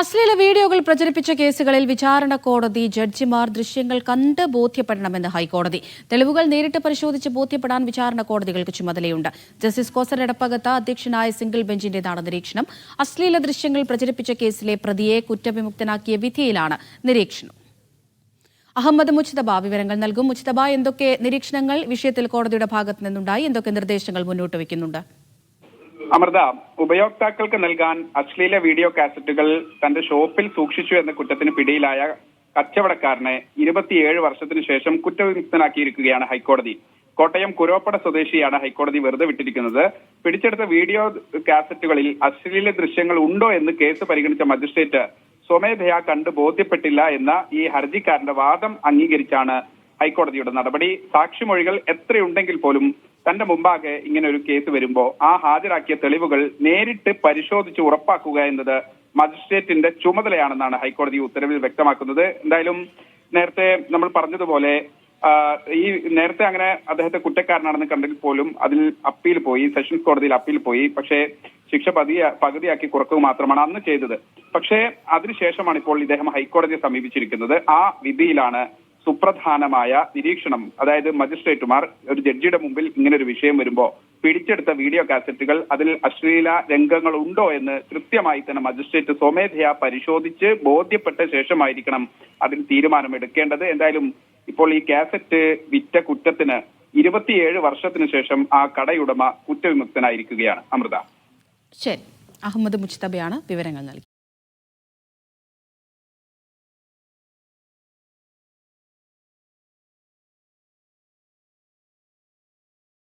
അശ്ലീല വീഡിയോകൾ പ്രചരിപ്പിച്ച കേസുകളിൽ വിചാരണ കോടതി ജഡ്ജിമാർ ദൃശ്യങ്ങൾ കണ്ട് ബോധ്യപ്പെടണമെന്ന് ഹൈക്കോടതി. തെളിവുകൾ നേരിട്ട് പരിശോധിച്ച് ബോധ്യപ്പെടാൻ വിചാരണ കോടതികൾക്ക് ചുമതലയുണ്ട്. ജസ്റ്റിസ് കോസർ എടപ്പകത്ത അധ്യക്ഷനായ സിംഗിൾ ബെഞ്ചിന്റേതാണ് നിരീക്ഷണം. അശ്ലീല ദൃശ്യങ്ങൾ പ്രചരിപ്പിച്ച കേസിലെ പ്രതിയെ കുറ്റവിമുക്തനാക്കിയ വിധിയിലാണ് നിരീക്ഷണം. അഹമ്മദ് മുച്ചിതബ വിവരങ്ങൾ നൽകും. മുച്ചിതബ എന്തൊക്കെ നിരീക്ഷണങ്ങൾ വിഷയത്തിൽ കോടതിയുടെ ഭാഗത്തു നിന്നുണ്ടായി? എന്തൊക്കെ നിർദ്ദേശങ്ങൾ മുന്നോട്ട് വയ്ക്കുന്നുണ്ട്? അമൃത ഉപയോക്താക്കൾക്ക് നൽകാൻ അശ്ലീല വീഡിയോ കാസറ്റുകൾ തന്റെ ഷോപ്പിൽ സൂക്ഷിച്ചു എന്ന കുറ്റത്തിന് പിടിയിലായ കച്ചവടക്കാരനെ ഇരുപത്തിയേഴ് വർഷത്തിന് ശേഷം കുറ്റവിമുക്തനാക്കിയിരിക്കുകയാണ് ഹൈക്കോടതി. കോട്ടയം കുരോപ്പട സ്വദേശിയാണ് ഹൈക്കോടതി വെറുതെ വിട്ടിരിക്കുന്നത്. പിടിച്ചെടുത്ത വീഡിയോ കാസറ്റുകളിൽ അശ്ലീല ദൃശ്യങ്ങൾ ഉണ്ടോ എന്ന് കേസ് പരിഗണിച്ച മജിസ്ട്രേറ്റ് സ്വമേധയാ കണ്ട് ബോധ്യപ്പെട്ടില്ല എന്ന ഈ ഹർജിക്കാരന്റെ വാദം അംഗീകരിച്ചാണ് ഹൈക്കോടതിയുടെ നടപടി. സാക്ഷിമൊഴികൾ എത്രയുണ്ടെങ്കിൽ പോലും തന്റെ മുമ്പാകെ ഇങ്ങനെ ഒരു കേസ് വരുമ്പോൾ ആ ഹാജരാക്കിയ തെളിവുകൾ നേരിട്ട് പരിശോധിച്ച് ഉറപ്പാക്കുക എന്നത് മജിസ്ട്രേറ്റിന്റെ ചുമതലയാണെന്നാണ് ഹൈക്കോടതി ഉത്തരവിൽ വ്യക്തമാക്കുന്നത്. എന്തായാലും നേരത്തെ നമ്മൾ പറഞ്ഞതുപോലെ ഈ നേരത്തെ അങ്ങനെ അദ്ദേഹത്തെ കുറ്റക്കാരനാണെന്ന് കണ്ടെങ്കിൽ പോലും അതിൽ അപ്പീൽ പോയി സെഷൻസ് കോടതിയിൽ അപ്പീൽ പോയി. പക്ഷേ ശിക്ഷ പതി പകുതിയാക്കി കുറക്കുക മാത്രമാണ് അന്ന് ചെയ്തത്. പക്ഷേ അതിനുശേഷമാണ് ഇപ്പോൾ ഇദ്ദേഹം ഹൈക്കോടതിയെ സമീപിച്ചിരിക്കുന്നത്. ആ വിധിയിലാണ് സുപ്രധാനമായ നിരീക്ഷണം അതായത് മജിസ്ട്രേറ്റുമാർ ഒരു ജഡ്ജിയുടെ മുമ്പിൽ ഇങ്ങനെ ഒരു വിഷയം വരുമ്പോൾ പിടിച്ചെടുത്ത വീഡിയോ കാസറ്റുകൾ അതിൽ അശ്ലീല രംഗങ്ങൾ ഉണ്ടോ എന്ന് കൃത്യമായി തന്നെ മജിസ്ട്രേറ്റ് സ്വമേധയാ പരിശോധിച്ച് ബോധ്യപ്പെട്ട ശേഷമായിരിക്കണം അതിൽ തീരുമാനമെടുക്കേണ്ടത്. എന്തായാലും ഇപ്പോൾ ഈ കാസറ്റ് വിറ്റ കുറ്റത്തിന് ഇരുപത്തിയേഴ് വർഷത്തിന് ശേഷം ആ കടയുടമ കുറ്റവിമുക്തനായിരിക്കുകയാണ്. അമൃത. ശരി. അഹമ്മദ് മുജ്തബയാണ് വിവരങ്ങൾ നൽകി.